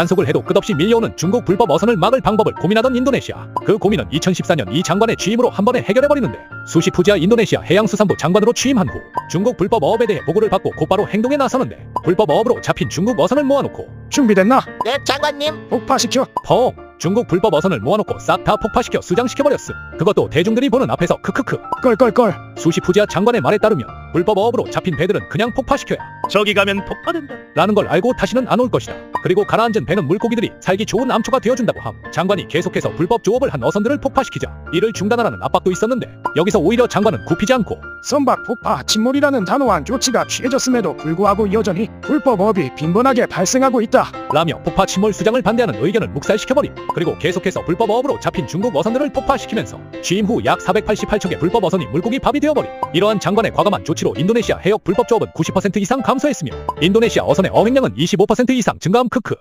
단속을 해도 끝없이 밀려오는 중국 불법 어선을 막을 방법을 고민하던 인도네시아. 그 고민은 2014년 이 장관의 취임으로 한 번에 해결해버리는데 수시 푸지아 인도네시아 해양수산부 장관으로 취임한 후 중국 불법 어업에 대해 보고를 받고 곧바로 행동에 나서는데 불법 어업으로 잡힌 중국 어선을 모아놓고 준비됐나? 네, 장관님. 폭파시켜. 펑 중국 불법 어선을 모아놓고 싹 다 폭파시켜 수장시켜버렸음. 그것도 대중들이 보는 앞에서 크크크. 껄껄껄. 수시 푸지아 장관의 말에 따르면 불법 어업으로 잡힌 배들은 그냥 폭파시켜야 저기 가면 폭파된다. 라는 걸 알고 다시는 안 올 것이다. 그리고 가라앉은 배는 물고기들이 살기 좋은 암초가 되어준다고 함. 장관이 계속해서 불법 조업을 한 어선들을 폭파시키자 이를 중단하라는 압박도 있었는데 여기서 오히려 장관은 굽히지 않고 선박 폭파 침몰이라는 단호한 조치가 취해졌음에도 불구하고 여전히 불법업이 빈번하게 발생하고 있다. 라며 폭파 침몰 수장을 반대하는 의견을 묵살시켜버림. 그리고 계속해서 불법 어업으로 잡힌 중국 어선들을 폭파시키면서 취임 후 약 488척의 불법 어선이 물고기 밥이 되어버림. 이러한 장관의 과감한 조치로 인도네시아 해역 불법 조업은 90% 이상 감소했으며 인도네시아 어선의 어획량은 25% 이상 증가함 크크.